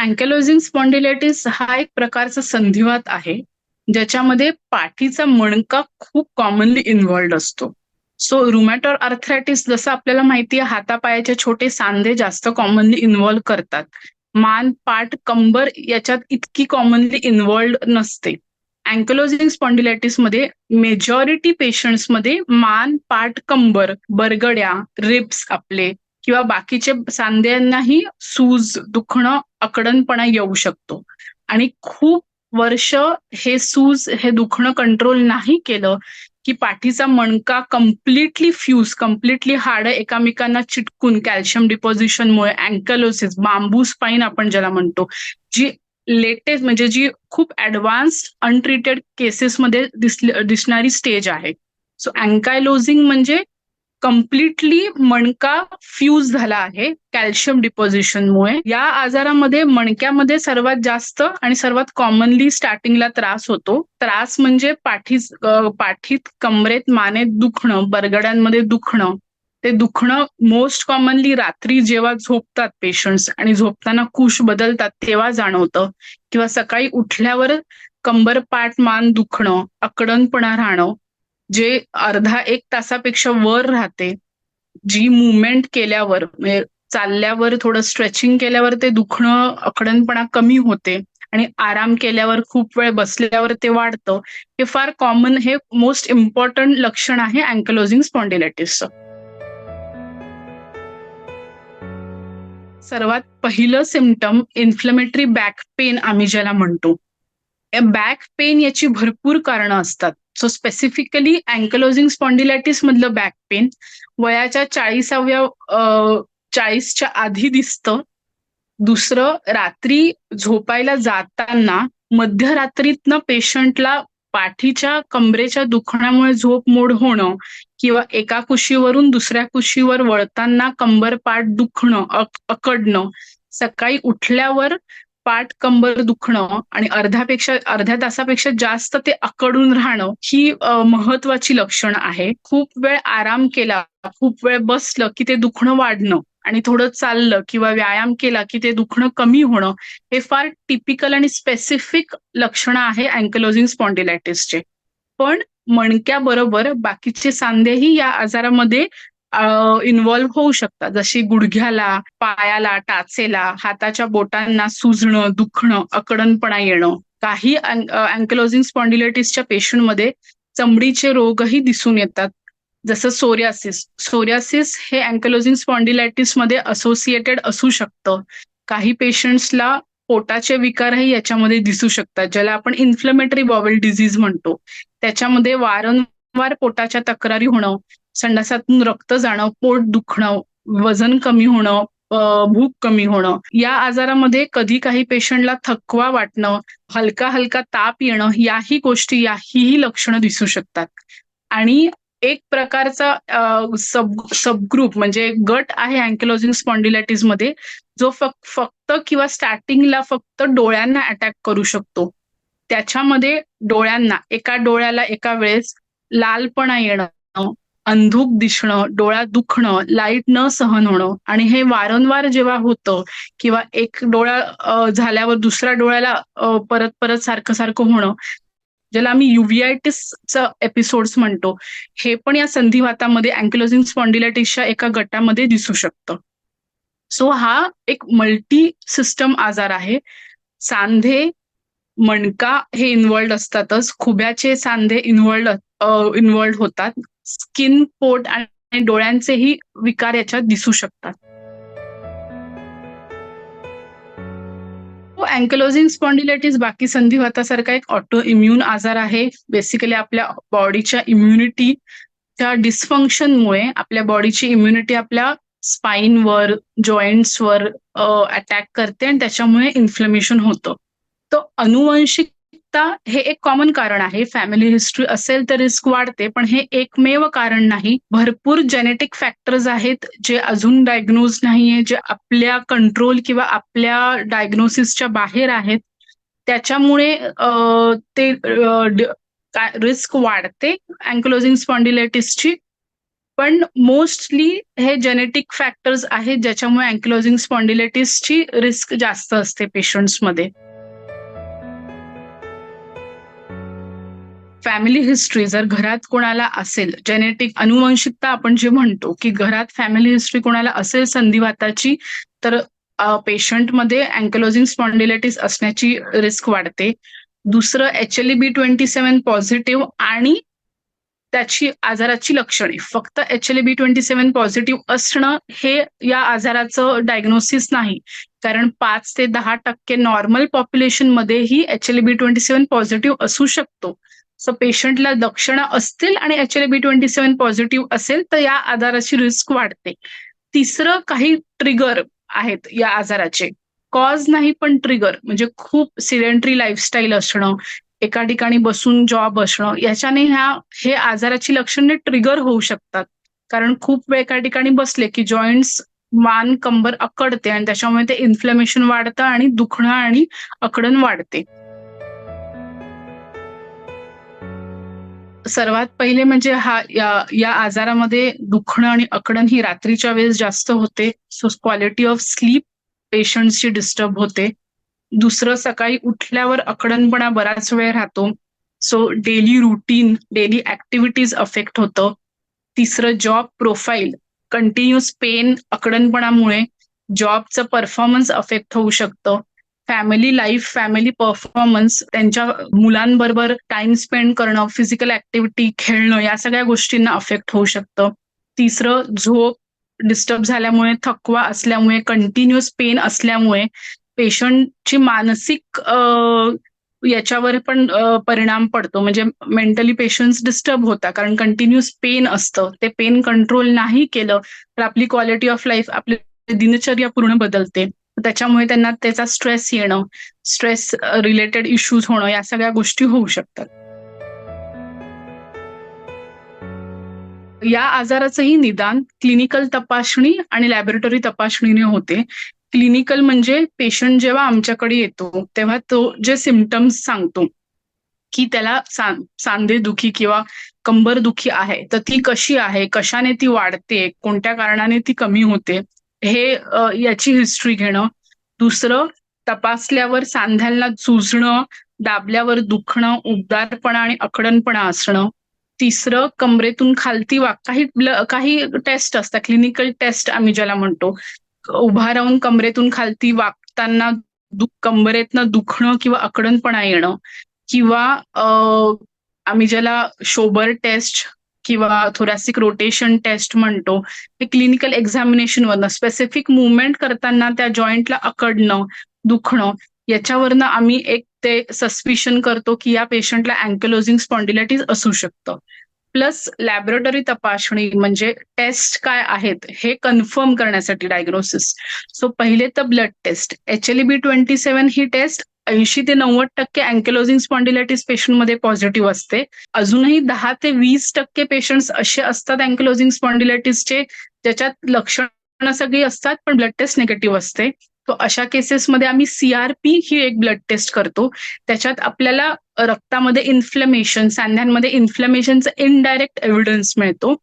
अँकेलोजिंग spondylitis हा एक प्रकारचा संधिवात आहे ज्याच्यामध्ये पाठीचा मणका खूप कॉमनली इन्व्हॉल्ड असतो. सो रुमॅटॉर आर्थरायटिस जसं आपल्याला माहिती आहे हातापायाचे छोटे सांधे जास्त कॉमनली इन्व्हॉल्व करतात. मान पाठ कंबर याच्यात इतकी कॉमनली इन्व्हॉल्ड नसते. अँकलोजिंग स्पॉन्डिलायटिसमध्ये मेजॉरिटी पेशंट्समध्ये मान पाठ कंबर बरगड्या रिप्स आपले किंवा बाकीचे सांध्यांनाही सूज दुखणं अकडणपणा येऊ शकतो. आणि खूप वर्ष हे सूज हे दुखणं कंट्रोल नाही केलं की पाठीचा मणका कम्प्लिटली फ्यूज कम्प्लिटली हाड एकामेकांना चिटकून कॅल्शियम डिपॉझिशनमुळे अँकलोसिस बांबू स्पाईन आपण ज्याला म्हणतो जी लेटेस्ट म्हणजे जी खूप ऍडव्हान्स अनट्रीटेड केसेसमध्ये दिसणारी स्टेज आहे. सो अँकायलोजिंग म्हणजे कम्प्लिटली मणका फ्यूज झाला आहे कॅल्शियम डिपॉझिशनमुळे या आजारामध्ये मणक्यामध्ये सर्वात जास्त आणि सर्वात कॉमनली स्टार्टिंगला त्रास होतो. त्रास म्हणजे पाठी पाठीत कमरेत मानेत दुखणं बरगड्यांमध्ये दुखणं. ते दुखणं मोस्ट कॉमनली रात्री जेव्हा झोपतात पेशंट्स आणि झोपताना कुश बदलतात तेव्हा जाणवतं. किंवा सकाळी उठल्यावर कंबर पाठ मान दुखणं अकडनपणा राहणं जे अर्धा एक तासापेक्षा वर राहते जी मुवमेंट केल्यावर म्हणजे चालल्यावर थोडं स्ट्रेचिंग केल्यावर ते दुखणं अकडणपणा कमी होते आणि आराम केल्यावर खूप वेळ बसल्यावर ते वाढतं. हे फार कॉमन हे मोस्ट इम्पॉर्टंट लक्षण आहे अँकलोजिंग स्पॉन्डिलायटिसचं सर्वात पहिलं सिमटम इन्फ्लेमेटरी बॅक पेन आम्ही ज्याला म्हणतो. बॅक पेन याची भरपूर कारणं असतात. सो स्पेसिफिकली अँकलोजिंग स्पॉन्डिलायटिस मधलं बॅक पेन वयाच्या चाळीसाव्या चाळीसच्या आधी दिसतं. दुसरं रात्री झोपायला जाताना मध्यरात्रीतनं पेशंटला पाठीच्या कमरेच्या दुखण्यामुळे झोप मोड होणं किंवा एका कुशीवरून दुसऱ्या कुशीवर वळताना कंबरपाठ दुखणं अकडणं सकाळी उठल्यावर पाठ कंबर दुखणं आणि अर्ध्यापेक्षा अर्ध्या तासापेक्षा जास्त ते अकडून राहणं ही महत्वाची लक्षण आहे. खूप वेळ आराम केला खूप वेळ बसलं की ते दुखणं वाढणं आणि थोडं चाललं किंवा व्यायाम केला की ते दुखणं कमी होणं हे फार टिपिकल आणि स्पेसिफिक लक्षणं आहे अँकलोजिंग स्पॉन्डिलायटिसचे. पण मणक्याबरोबर बाकीचे सांधेही या आजारामध्ये इन्व्हॉल्व्ह होऊ शकतात. जशी गुडघ्याला पायाला टाचेला हाताच्या बोटांना सुजणं दुखणं अकडणपणा येणं. काही अँकलोझिंग स्पॉन्डिलायटिसच्या पेशंटमध्ये चमडीचे रोगही दिसून येतात. जसं सोरियासिस सोरियासिस हे अँकलोझिंग स्पॉन्डिलायटिसमध्ये असोसिएटेड असू शकतं. काही पेशंट्सला पोटाचे विकारही याच्यामध्ये दिसू शकतात ज्याला आपण इन्फ्लमेटरी बॉवेल डिझीज म्हणतो. त्याच्यामध्ये वारंवार पोटाच्या तक्रारी होणं संडासातून रक्त जाणं पोट दुखणं वजन कमी होणं भूक कमी होणं या आजारामध्ये कधी काही पेशंटला थकवा वाटणं हलका हलका ताप येणं याही गोष्टी याही लक्षणं दिसू शकतात. आणि एक प्रकारचा सब सबग्रुप म्हणजे गट आहे अँकिलॉजिंग स्पॉन्डिलायटिसमध्ये जो फक्त किंवा स्टार्टिंगला फक्त डोळ्यांना अटॅक करू शकतो. त्याच्यामध्ये डोळ्यांना एका डोळ्याला एका वेळेस लालपणा येणं अंधूक दिसणं डोळ्यात दुखणं लाइट न सहन होणं आणि हे वारंवार जेव्हा होतं किंवा एक डोळा झाल्यावर दुसऱ्या डोळ्याला परत परत सारखं सारखं होणं ज्याला आम्ही युव्हिआयटिसचं एपिसोड्स म्हणतो हे पण या संधिवातामध्ये अँक्युलोझिंग स्पॉन्डिलायटिसच्या एका गटामध्ये दिसू शकतं. सो हा एक मल्टी सिस्टम आजार आहे. सांधे मणका हे इन्व्हॉल्ड असतातच. खुब्याचे सांधे इन्व्हॉल्ड इन्व्हॉल्ड होतात. स्किन पोट आणि डोळ्यांचेही विकार याच्यात दिसू शकतात. हो, अँकलोजिंग स्पॉन्डिलायटिस बाकी संधिवातासारखा एक ऑटो इम्युन आजार आहे. बेसिकली आपल्या बॉडीच्या इम्युनिटीच्या डिस्फंक्शनमुळे आपल्या बॉडीची इम्युनिटी आपल्या स्पाईनवर जॉईंट्सवर अटॅक करते आणि त्याच्यामुळे इन्फ्लमेशन होतं. तो अनुवंशिक हे एक कॉमन कारण आहे. फॅमिली हिस्ट्री असेल तर रिस्क वाढते पण हे एकमेव कारण नाही. भरपूर जेनेटिक फॅक्टर्स आहेत जे अजून डायग्नोज नाहीये जे आपल्या कंट्रोल किंवा आपल्या डायग्नोसिसच्या बाहेर आहेत. त्याच्यामुळे ते रिस्क वाढते अँक्लोजिंग स्पॉन्डिलायटिसची पण मोस्टली हे जेनेटिक फॅक्टर्स आहेत ज्याच्यामुळे अँक्लोजिंग स्पॉन्डिलेटिसची रिस्क जास्त असते पेशंट्समध्ये फॅमिली हिस्ट्री जर घरात कोणाला असेल जेनेटिक अनुवंशिकता आपण जे म्हणतो की घरात फॅमिली हिस्ट्री कोणाला असेल संधिवाताची तर पेशंटमध्ये अँकलोजिंग स्पॉन्डिलेटिस असण्याची रिस्क वाढते. दुसरं H L B twenty seven positive आणि त्याची आजाराची लक्षणे. फक्त H L B twenty seven positive असणं हे या आजाराचं डायग्नोसिस नाही. कारण पाच ते दहा टक्के normal पॉप्युलेशनमध्येही H L B twenty seven positive असू शकतो. सो पेशंटला लक्षणं असतील आणि H B twenty seven positive असेल तर या आजाराची रिस्क वाढते. तिसरं काही ट्रिगर आहेत या आजाराचे. कॉज नाही पण ट्रिगर म्हणजे खूप सिलेंट्री लाईफस्टाईल असणं एका ठिकाणी बसून जॉब असणं याच्याने ह्या हे आजाराची लक्षणे ट्रिगर होऊ शकतात. कारण खूप वेळ एका ठिकाणी बसले की जॉईंट्स मान कंबर अकडते आणि त्याच्यामुळे ते इन्फ्लमेशन वाढतं आणि दुखणं आणि अकडण वाढते. सर्वात पहिले म्हणजे हा या या आजारामध्ये दुखणं आणि अकडण ही रात्रीच्या वेळेस जास्त होते. सो क्वालिटी ऑफ स्लीप पेशंटची डिस्टर्ब होते. दुसरं सकाळी उठल्यावर अकडणपणा बराच वेळ राहतो. So daily routine daily activities affect होतं. तिसरं जॉब प्रोफाईल कंटिन्युअस पेन अकडणपणामुळे जॉबचं परफॉर्मन्स अफेक्ट होऊ शकतं. फॅमिली लाईफ फॅमिली परफॉर्मन्स त्यांच्या मुलांबरोबर टाइम स्पेंड करणं फिजिकल ऍक्टिव्हिटी खेळणं या सगळ्या गोष्टींना अफेक्ट होऊ शकतं. तिसरं झोप डिस्टर्ब झाल्यामुळे थकवा असल्यामुळे कंटिन्युअस पेन असल्यामुळे पेशंटची मानसिक याच्यावर पण परिणाम पडतो. म्हणजे मेंटली पेशंट्स डिस्टर्ब होता कारण कंटिन्युअस पेन असतं. ते पेन कंट्रोल नाही केलं तर आपली क्वालिटी ऑफ लाईफ आपली दिनचर्या पूर्ण बदलते. त्याच्यामुळे त्यांना त्याचा स्ट्रेस येणं स्ट्रेस रिलेटेड इश्यूज होणं या सगळ्या गोष्टी होऊ शकतात. या आजाराचंही निदान क्लिनिकल तपासणी आणि लॅबोरेटरी तपासणीने होते. क्लिनिकल म्हणजे पेशंट जेव्हा आमच्याकडे येतो तेव्हा तो जे सिमटम्स सांगतो की त्याला सांधे दुखी किंवा कंबर दुखी आहे तर ती कशी आहे कशाने ती वाढते कोणत्या कारणाने ती कमी होते हे याची हिस्ट्री घेणं. दुसरं तपासल्यावर सांध्यांना चुजणं दाबल्यावर दुखणं उबदारपणा आणि अकडणपणा असणं. तिसरं कमरेतून खालती वाक काही काही टेस्ट असतात. क्लिनिकल टेस्ट आम्ही ज्याला म्हणतो. उभा राहून कमरेतून खालती वागताना कंबरेतनं दुखणं किंवा अकडणपणा येणं. किंवा आम्ही ज्याला शोबर टेस्ट किंवा थोरॅसिक रोटेशन टेस्ट म्हणतो हे क्लिनिकल एक्झामिनेशन वरनं स्पेसिफिक मुवमेंट करताना त्या जॉईंटला अकडणं दुखणं याच्यावरनं आम्ही एक ते सस्पिशन करतो की या पेशंटला अँकलोजिंग स्पॉन्डिलायटिस असू शकतं. प्लस लॅबोरेटरी तपासणी म्हणजे टेस्ट काय आहेत हे कन्फर्म करण्यासाठी डायग्नोसिस सो पहिले तर blood test H L B twenty seven ही टेस्ट ऐंशी ते नव्वद टक्के अँकेलोजिंग स्पॉन्डिलायटिस पेशंटमध्ये पॉझिटिव्ह असते. अजूनही दहा ते वीस टक्के पेशंट्स असे असतात अँकेलोजिंग स्पॉन्डिलायटिसचे ज्याच्यात लक्षणं सगळी असतात पण ब्लड टेस्ट निगेटिव्ह असते. तो अशा केसेसमध्ये आम्ही सीआरपी ही एक ब्लड टेस्ट करतो. त्याच्यात आपल्याला रक्तामध्ये इन्फ्लेमेशन सांध्यांमध्ये इन्फ्लेमेशनचा इनडायरेक्ट एव्हिडन्स मिळतो.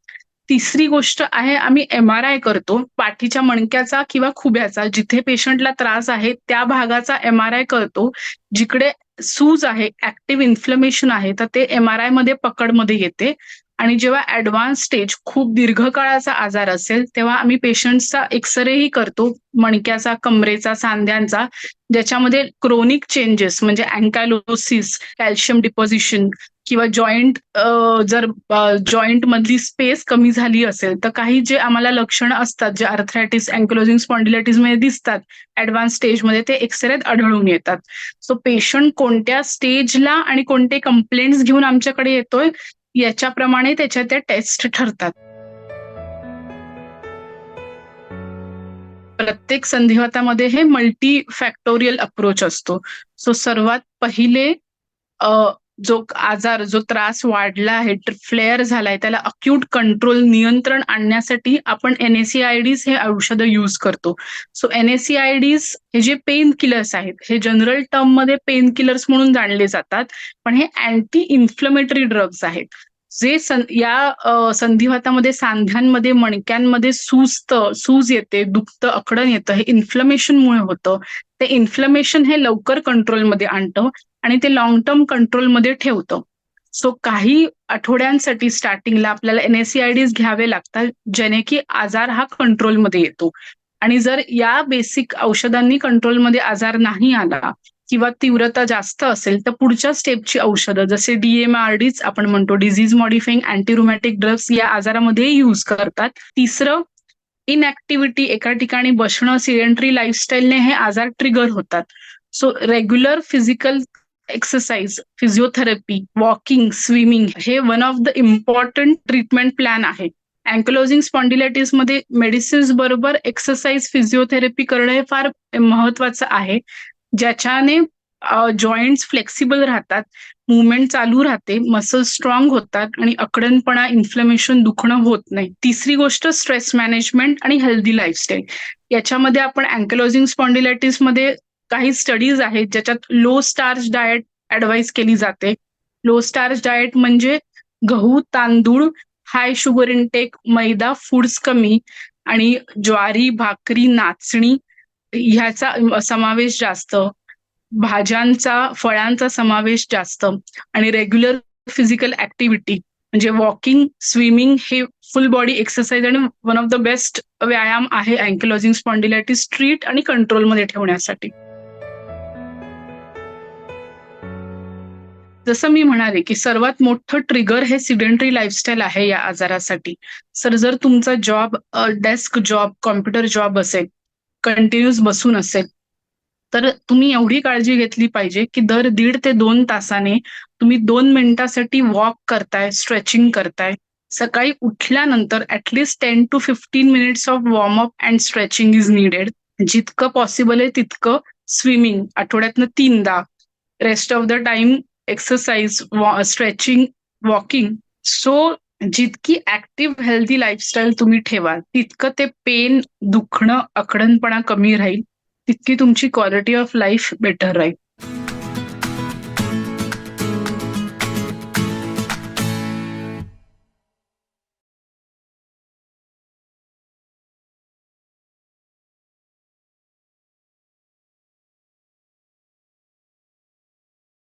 तिसरी गोष्ट आहे आम्ही एम आर आय करतो. पाठीच्या मणक्याचा किंवा खुब्याचा जिथे पेशंटला त्रास आहे त्या भागाचा एम आर आय करतो. जिकडे सूज आहे ऍक्टिव्ह इन्फ्लमेशन आहे तर ते एम आर आयमध्ये पकडमध्ये येते. आणि जेव्हा ऍडव्हान्स स्टेज खूप दीर्घकाळाचा आजार असेल तेव्हा आम्ही पेशंटचा एक्सरेही करतो. मणक्याचा कमरेचा सांध्यांचा ज्याच्यामध्ये क्रोनिक चेंजेस म्हणजे अँकॅलोसिस कॅल्शियम डिपॉझिशन किंवा जॉईंट जर जॉईंट मधली स्पेस कमी झाली असेल तर काही जे आम्हाला लक्षणं असतात जे अर्थरायटिस अँक्लोजिंग स्पॉन्डिलायटिसमध्ये दिसतात ऍडव्हान्स स्टेजमध्ये ते एक्सरेत आढळून येतात. सो पेशंट कोणत्या स्टेजला आणि कोणते कंप्लेंट्स घेऊन आमच्याकडे येतोय याच्याप्रमाणे त्याच्या त्या टेस्ट ठरतात. प्रत्येक संधिवातामध्ये हे मल्टी फॅक्टोरियल अप्रोच असतो. सो सर्वात पहिले जो आजार जो त्रास वाढला आहे फ्लेअर झालाय त्याला अक्यूट कंट्रोल नियंत्रण आणण्यासाठी आपण एनएसीआयडीज हे औषधं यूज करतो. सो एनएसीआयडीज हे जे पेन किलर्स आहेत हे जनरल टर्ममध्ये पेन किलर्स म्हणून जाणले जातात पण हे अँटी इन्फ्लमेटरी ड्रग्ज आहेत. जे या संधिवातामध्ये सांध्यांमध्ये मणक्यांमध्ये सुस्त सूज येते दुखतं अकडण येतं हे इन्फ्लमेशनमुळे होतं. ते इन्फ्लमेशन हे लवकर कंट्रोलमध्ये आणतं. आणि ते लॉंग टर्म कंट्रोलमध्ये ठेवतं. सो काही आठवड्यांसाठी स्टार्टिंगला आपल्याला एनएससीआयडीज घ्यावे लागतात जेणे की आजार हा कंट्रोलमध्ये येतो. आणि जर या बेसिक औषधांनी कंट्रोलमध्ये आजार नाही आला किंवा तीव्रता जास्त असेल तर पुढच्या स्टेपची औषधं जसे डीएमआरडीच आपण म्हणतो डिझीज मॉडिफाईंग अँटीरोमॅटिक ड्रग्स या आजारामध्ये यूज करतात. तिसरं इनऍक्टिव्हिटी एका ठिकाणी बसणं सिडेंटरी लाईफस्टाईलने हे आजार ट्रिगर होतात. So regular physical exercise physiotherapy walking swimming हे one of the important treatment plan आहे. अँकलोजिंग स्पॉन्डिलायटिसमध्ये मेडिसिन्स बरोबर एक्सरसाइज फिजिओथेरपी करणं हे फार महत्वाचं आहे. ज्याच्याने जॉईंट्स फ्लेक्सिबल राहतात मुवमेंट चालू राहते मसल स्ट्रॉंग होतात आणि अकडणपणा इन्फ्लमेशन दुखणं होत नाही. तिसरी गोष्ट स्ट्रेस मॅनेजमेंट आणि हेल्दी लाईफस्टाईल याच्यामध्ये आपण अँकलोजिंग स्पॉन्डिलायटिसमध्ये काही स्टडीज आहेत ज्याच्यात लो स्टार्च डाएट ऍडवाइस केली जाते. लो स्टार्च डाएट म्हणजे गहू तांदूळ हाय शुगर इनटेक मैदा फूड्स कमी आणि ज्वारी भाकरी नाचणी ह्याचा समावेश जास्त. भाज्यांचा फळांचा समावेश जास्त आणि रेग्युलर फिजिकल ऍक्टिव्हिटी म्हणजे वॉकिंग स्विमिंग हे फुल बॉडी एक्सरसाइज आणि वन ऑफ द बेस्ट व्यायाम आहे अँकलॉजिंग स्पॉन्डिलायटिस ट्रीट आणि कंट्रोलमध्ये ठेवण्यासाठी. जसं मी म्हणाले की सर्वात मोठं ट्रिगर हे सिडेंटरी लाईफस्टाईल आहे या आजारासाठी. सर जर तुमचा job desk job computer job असेल कंटिन्युअस बसून असेल तर तुम्ही एवढी काळजी घेतली पाहिजे की दर दीड ते दोन तासाने तुम्ही दोन मिनिटासाठी वॉक करताय स्ट्रेचिंग करताय. सकाळी उठल्यानंतर at least ten to fifteen minutes of warm up and stretching is needed जितकं पॉसिबल आहे तितकं स्विमिंग आठवड्यातनं तीनदा. Rest of the time exercise stretching walking so जितकी ऍक्टिव्ह हेल्दी लाईफस्टाईल तुम्ही ठेवाल तितकं ते पेन दुखणं अकडणपणा कमी राहील. तितकी तुमची क्वालिटी ऑफ लाईफ बेटर राहील.